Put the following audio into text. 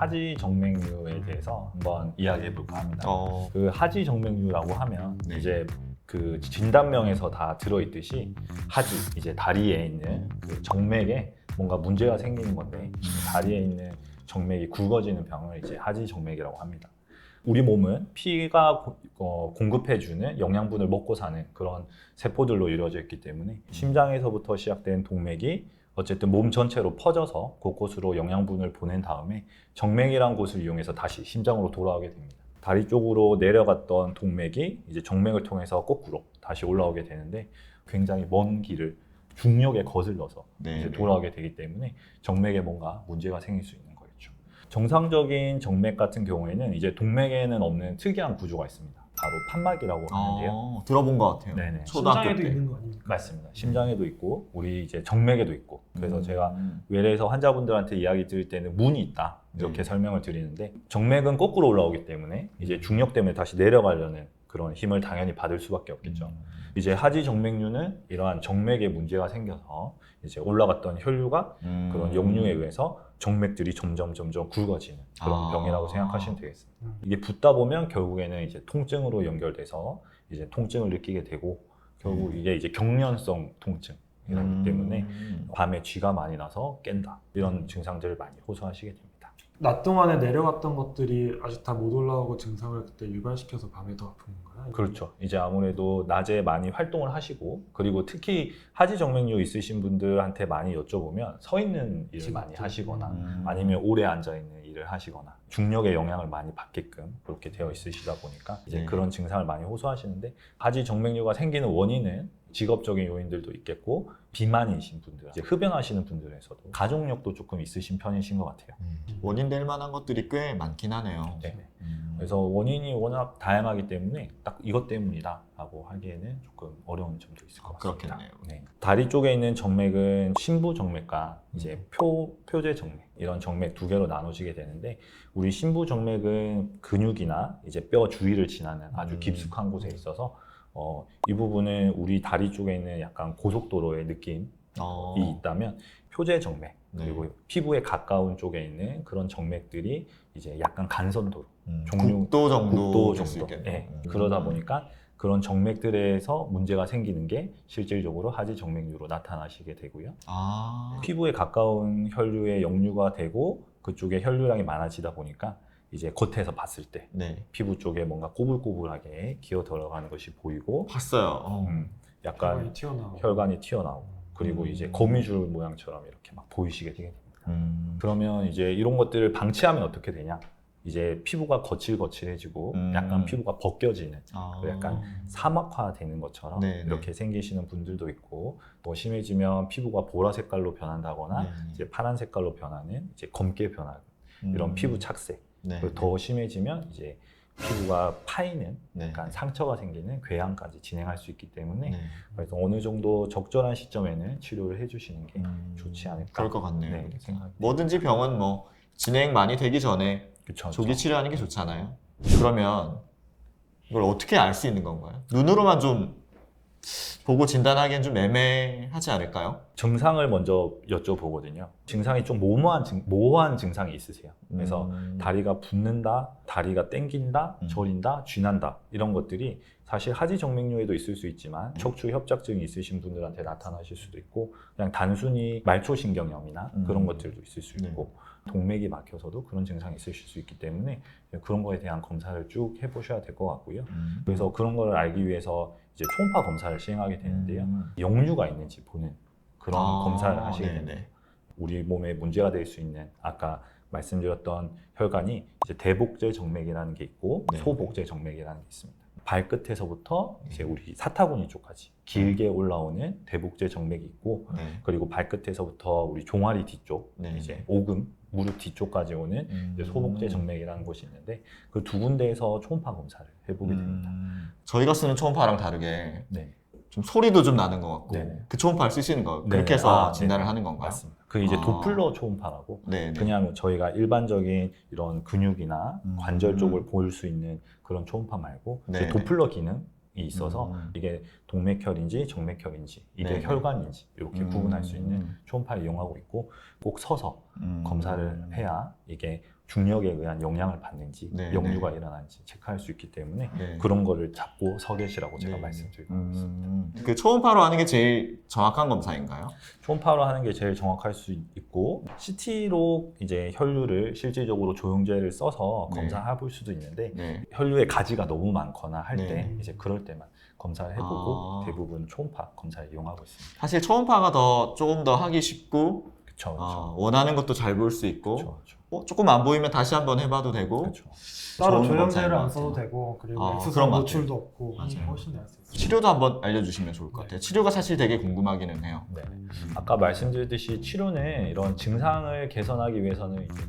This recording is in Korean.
하지 정맥류에 대해서 한번 이야기해 볼까 합니다. 어, 그 하지 정맥류라고 하면 네. 이제 그 진단명에서 다 들어있듯이 하지 이제 다리에 있는 그 정맥에 뭔가 문제가 생기는 건데 다리에 있는 정맥이 굵어지는 병을 이제 하지 정맥이라고 합니다. 우리 몸은 피가 고- 어, 공급해주는 영양분을 먹고 사는 그런 세포들로 이루어져 있기 때문에 심장에서부터 시작된 동맥이 어쨌든 몸 전체로 퍼져서 곳곳으로 영양분을 보낸 다음에 정맥이란 곳을 이용해서 다시 심장으로 돌아오게 됩니다. 다리 쪽으로 내려갔던 동맥이 이제 정맥을 통해서 거꾸로 다시 올라오게 되는데 굉장히 먼 길을 중력에 거슬러서 네, 이제 네. 돌아오게 되기 때문에 정맥에 뭔가 문제가 생길 수 있는 거겠죠. 정상적인 정맥 같은 경우에는 이제 동맥에는 없는 특이한 구조가 있습니다. 바로 판막이라고 하는데요. 어, 들어본 것 같아요. 네네. 초등학교 심장에도 때. 있는 거 아닙니까? 맞습니다. 심장에도 있고 우리 이제 정맥에도 있고 그래서 음. 제가 외래에서 환자분들한테 이야기 드릴 때는 문이 있다 이렇게 네. 설명을 드리는데 정맥은 거꾸로 올라오기 때문에 이제 중력 때문에 다시 내려가려는 그런 힘을 당연히 받을 수밖에 없겠죠. 이제 하지 정맥류는 이러한 정맥에 문제가 생겨서 이제 올라갔던 혈류가 음. 그런 역류에 의해서 정맥들이 점점 점점 굵어지는 그런 아. 병이라고 생각하시면 되겠습니다. 음. 이게 붓다 보면 결국에는 이제 통증으로 연결돼서 이제 통증을 느끼게 되고 결국 음. 이게 이제 경련성 통증이기 음. 때문에 밤에 쥐가 많이 나서 깬다 이런 증상들을 많이 호소하시게 됩니다. 낮 동안에 내려갔던 것들이 아직 다 못 올라오고 증상을 그때 유발시켜서 밤에 더 아픈 건가요? 그렇죠. 이제 아무래도 낮에 많이 활동을 하시고 그리고 특히 하지 정맥류 있으신 분들한테 많이 여쭤보면 서 있는 일을 많이. 하시거나 음. 아니면 오래 앉아 있는 일을 하시거나 중력의 영향을 많이 받게끔 그렇게 되어 있으시다 보니까 이제 네. 그런 증상을 많이 호소하시는데 하지 정맥류가 생기는 원인은 직업적인 요인들도 있겠고 비만이신 분들, 이제 흡연하시는 분들에서도 가족력도 조금 있으신 편이신 것 같아요. 음. 원인 될 만한 것들이 꽤 많긴 하네요. 네. 음. 그래서 원인이 워낙 다양하기 때문에 딱 이것 때문이다 라고 하기에는 조금 어려운 점도 있을 것 아, 같습니다. 그렇겠네요. 네. 다리 쪽에 있는 정맥은 신부 정맥과 이제 표 표제 정맥 이런 정맥 두 개로 나눠지게 되는데 우리 신부 정맥은 근육이나 이제 뼈 주위를 지나는 아주 음. 깊숙한 곳에 있어서 어, 이 부분은 우리 다리 쪽에 있는 약간 고속도로의 느낌 이 어. 있다면 표제 정맥 네. 그리고 피부에 가까운 쪽에 있는 그런 정맥들이 이제 약간 간선도로 음. 종류- 국도 정도 국도 정도. 예. 음. 그러다 보니까 그런 정맥들에서 문제가 생기는 게 실질적으로 하지 정맥류로 나타나시게 되고요. 아. 피부에 가까운 혈류에 역류가 되고 그쪽에 혈류량이 많아지다 보니까 이제 겉에서 봤을 때 네. 피부 쪽에 뭔가 꼬불꼬불하게 기어 들어가는 것이 보이고 봤어요. 어. 음, 혈관이 약간 튀어나오고 혈관이 튀어나오고 그리고 음. 이제 거미줄 모양처럼 이렇게 막 보이시게 되게 됩니다. 음. 그러면 이제 이런 것들을 방치하면 어떻게 되냐? 이제 피부가 거칠거칠해지고 음. 약간 피부가 벗겨지는 아. 그 약간 사막화되는 것처럼 네, 네. 이렇게 생기시는 분들도 있고 또 심해지면 피부가 보라 색깔로 변한다거나 네. 이제 파란 색깔로 변하는 이제 검게 변하는 이런 음. 피부 착색 네. 그리고 더 심해지면 이제 피부가 파이는 네. 약간 상처가 생기는 궤양까지 진행할 수 있기 때문에 네. 그래서 어느 정도 적절한 시점에는 치료를 해주시는 게 음. 좋지 않을까 그럴 것 같네요. 네, 생각. 뭐든지 병은 뭐 진행 많이 되기 전에 그쵸, 조기 그쵸. 치료하는 게 좋잖아요. 그러면 이걸 어떻게 알 수 있는 건가요? 눈으로만 좀 보고 진단하기엔 좀 애매하지 않을까요? 증상을 먼저 여쭤보거든요. 증상이 좀 모호한, 증, 모호한 증상이 있으세요. 그래서 음. 다리가 붓는다, 다리가 땡긴다, 음. 저린다, 쥐난다 이런 것들이 사실 하지 정맥류에도 있을 수 있지만 음. 척추 협착증이 있으신 분들한테 나타나실 수도 있고 그냥 단순히 말초신경염이나 음. 그런 것들도 있을 수 네. 있고 동맥이 막혀서도 그런 증상이 있으실 수 있기 때문에 그런 거에 대한 검사를 쭉 해보셔야 될 것 같고요. 음. 그래서 그런 걸 알기 위해서 이제 초음파 검사를 시행하게 되는데요. 음. 역류가 있는지 보는 그런 아, 검사를 하시게 네네. 됩니다. 우리 몸에 문제가 될 수 있는 아까 말씀드렸던 혈관이 이제 대복제 정맥이라는 게 있고 네. 소복제 정맥이라는 게 있습니다. 발끝에서부터 이제 우리 사타구니 쪽까지 길게 올라오는 대복제 정맥이 있고 네. 그리고 발끝에서부터 우리 종아리 뒤쪽 네. 이제 오금 무릎 뒤쪽까지 오는 음. 이제 소복제 정맥이라는 곳이 있는데 그 두 군데에서 초음파 검사를 해보게 됩니다. 음. 저희가 쓰는 초음파랑 다르게 네. 좀 소리도 좀 나는 것 같고 네네. 그 초음파를 쓰시는 거 네네. 그렇게 해서 아, 진단을 네네. 하는 건가요? 맞습니다. 그 이제 아. 도플러 초음파라고 네. 네. 그냥 저희가 일반적인 이런 근육이나 음. 관절 쪽을 볼 수 있는 그런 초음파 말고 네네. 도플러 기능이 있어서 음. 이게 동맥혈인지 정맥혈인지 이게 네네. 혈관인지 이렇게 음. 구분할 수 있는 초음파를 이용하고 있고 꼭 서서 음. 검사를 해야 이게 중력에 의한 영향을 받는지 네, 역류가 일어나는지 체크할 수 있기 때문에 네. 그런 거를 잡고 서 계시라고 제가 네. 말씀드리고 있습니다. 음, 그 초음파로 하는 게 제일 정확한 검사인가요? 초음파로 하는 게 제일 정확할 수 있고 CT로 이제 혈류를 실질적으로 조영제를 써서 네. 검사해 볼 수도 있는데 네. 혈류에 가지가 너무 많거나 할때 네. 이제 그럴 때만 검사를 해보고 아. 대부분 초음파 검사를 이용하고 있습니다. 사실 초음파가 더 조금 더 하기 쉽고 그렇죠, 어, 원하는 것도 잘 볼 수 있고 그렇죠, 어, 조금 안 보이면 다시 한번 해봐도 되고 그렇죠. 따로 좋은 검사인 안것 써도 같아요. 되고 그리고 아, 엑스선 그런 것 노출도 없고 맞아요. 훨씬 나을 수 있어요. 치료도 한번 알려주시면 좋을 것 같아요. 치료가 사실 되게 궁금하기는 해요. 네. 아까 말씀드렸듯이 치료는 이런 증상을 개선하기 위해서는 이제